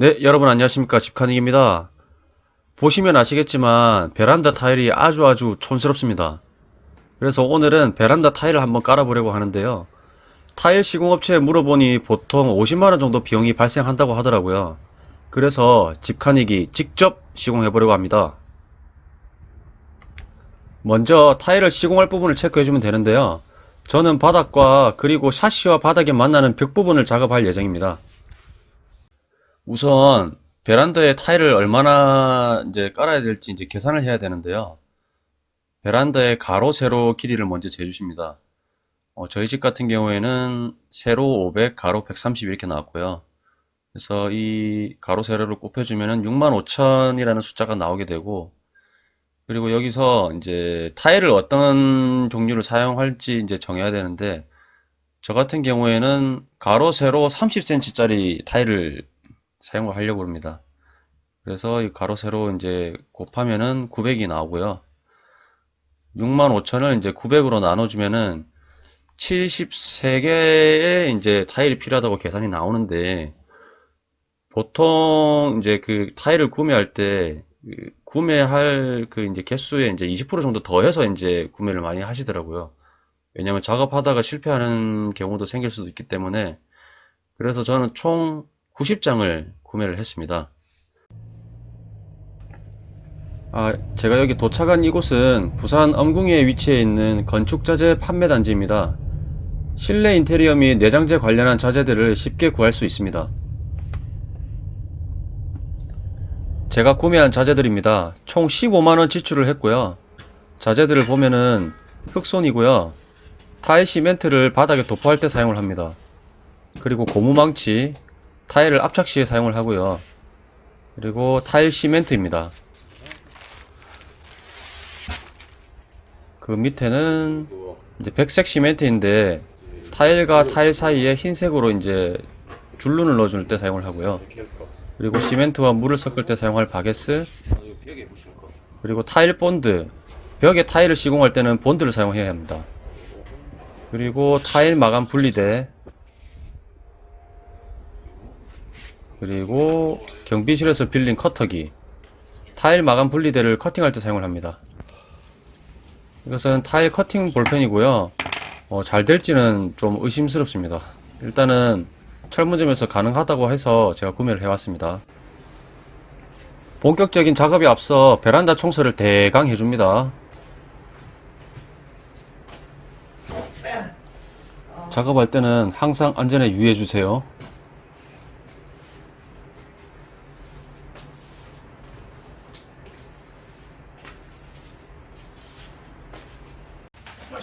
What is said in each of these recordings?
네, 여러분 안녕하십니까. 집카닉입니다. 보시면 아시겠지만 베란다 타일이 아주 아주 촌스럽습니다. 그래서 오늘은 베란다 타일을 한번 깔아보려고 하는데요. 타일 시공업체에 물어보니 보통 50만원 정도 비용이 발생한다고 하더라고요. 그래서 집카닉이 직접 시공해보려고 합니다. 먼저 타일을 시공할 부분을 체크해주면 되는데요. 저는 바닥과 그리고 샤시와 바닥에 만나는 벽 부분을 작업할 예정입니다. 우선 베란다에 타일을 얼마나 이제 깔아야 될지 이제 계산을 해야 되는데요. 베란다의 가로 세로 길이를 먼저 재주십니다. 어, 저희 집 같은 경우에는 세로 500, 가로 130 이렇게 나왔고요. 그래서 이 가로 세로를 곱해주면은 65,000이라는 숫자가 나오게 되고 그리고 여기서 이제 타일을 어떤 종류를 사용할지 이제 정해야 되는데 저 같은 경우에는 가로 세로 30cm짜리 타일을 사용을 하려고 합니다. 그래서 이 가로 세로 이제 곱하면은 900이 나오고요. 65,000을 이제 900으로 나눠주면은 73개의 이제 타일이 필요하다고 계산이 나오는데 보통 이제 그 타일을 구매할 때그 구매할 그 이제 개수에 이제 20% 정도 더해서 이제 구매를 많이 하시더라고요. 왜냐면 작업하다가 실패하는 경우도 생길 수도 있기 때문에 그래서 저는 총 90장을 구매를 했습니다. 아, 제가 여기 도착한 이곳은 부산 엄궁에 위치해 있는 건축자재 판매 단지입니다. 실내 인테리어 및 내장재 관련한 자재들을 쉽게 구할 수 있습니다. 제가 구매한 자재들입니다. 총 15만원 지출을 했고요. 자재들을 보면은 흑손이고요. 타일 시멘트를 바닥에 도포할 때 사용을 합니다. 그리고 고무망치, 타일을 압착 시에 사용을 하고요. 그리고 타일 시멘트입니다. 그 밑에는 이제 백색 시멘트인데 타일과 타일 사이에 흰색으로 이제 줄눈을 넣어줄 때 사용을 하고요. 그리고 시멘트와 물을 섞을 때 사용할 바게스, 그리고 타일 본드, 벽에 타일을 시공할 때는 본드를 사용해야 합니다. 그리고 타일 마감 분리대, 그리고 경비실에서 빌린 커터기, 타일 마감 분리대를 커팅할 때 사용을 합니다. 이것은 타일 커팅 볼펜이고요. 어, 잘 될지는 좀 의심스럽습니다. 일단은 철문점에서 가능하다고 해서 제가 구매를 해왔습니다. 본격적인 작업에 앞서 베란다 청소를 대강 해줍니다. 작업할 때는 항상 안전에 유의해주세요.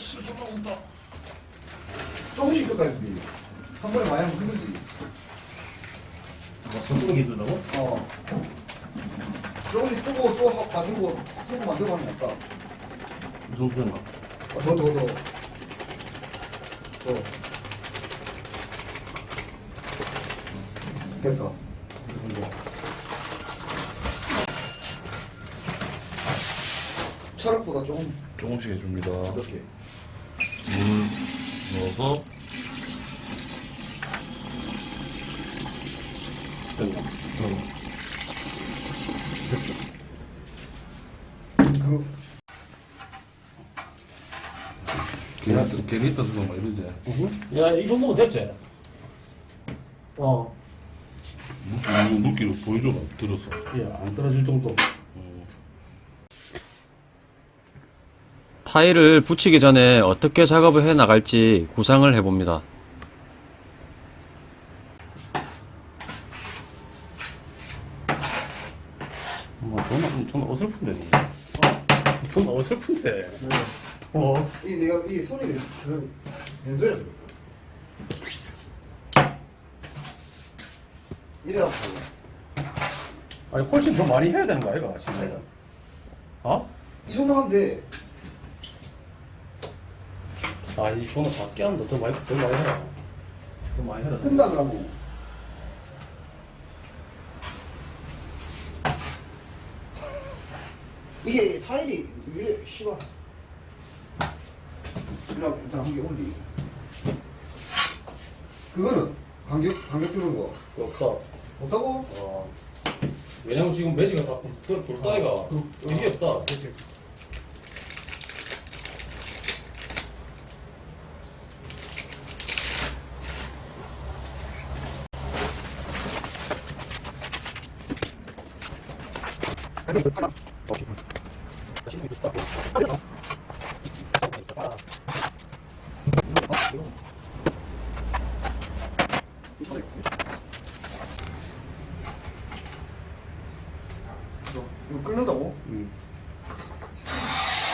씨 존나 온다 조금씩 섞어야지. 한 번에 많이 하면 힘들지. 뭐 손톱이 힘들다고? 어. 조금씩 쓰고 또 하- 만들고 쓰고 만들고 하면 낫다. 이 정도인가? 어, 더, 더, 더. 더. 됐다. 이 정도 철학보다 조금 조금씩 해줍니다. 이렇게. 물 넣어서? 그, 괜히 있- 괜히 있다 소리 막 이러지. 야 이 정도면 됐지? 어. 눕기, 눕기로 보여줘봐. 들었어. 야안 떨어질 정도 타일을 붙이기 전에 어떻게 작업을 해 나갈지 구상을 해봅니다. 뭐 존나 존나 어설픈데 어? 존나 어설픈데 어? 이 내가 이 손이 그 그렇다. 이래갖고 아니 훨씬 더 많이 해야 되는 거 아이가 지금 아니다. 어? 이 정도 하면 돼. 아 이 존나 작게 한다 더 많이 더 많이 해라 더 많이 해라 뜬다 그러고. 이게 타일이 위에 씨발. 이랑 일단 한개 올리. 그거는 간격 간격 주는 거. 없다 못하고? 어. 왜냐면 지금 매지가 다 굵, 굵다이가 굵- 의미 없다. 그렇지. 이거, 끓는다고? 음.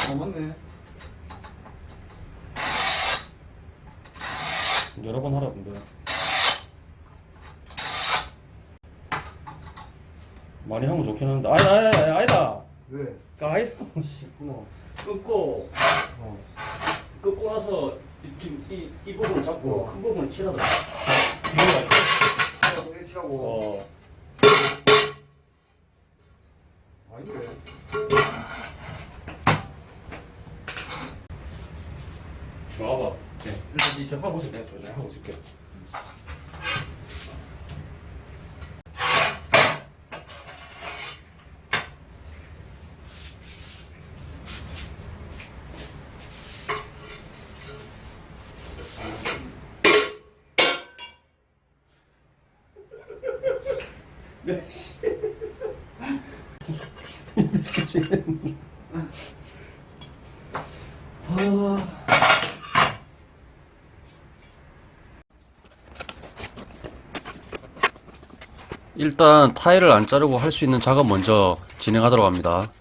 아 맞네. 여러 번 하라던데. 많이 하면 좋긴 한데. 아니다, 아니다, 아니다. 왜? 그 아니다. 끊고, 어. 끊고 나서 이- 지금 이, 이 부분을 잡고 어. 큰 부분을 치라더라. 뒤로 갈게. 하고 H하고. 어. 아닌데. 좋아봐. 네. 일단 이제 하고 있어. 내가 내가 하고 있을게. 일단 타일을 안 자르고 할 수 있는 작업 먼저 진행하도록 합니다.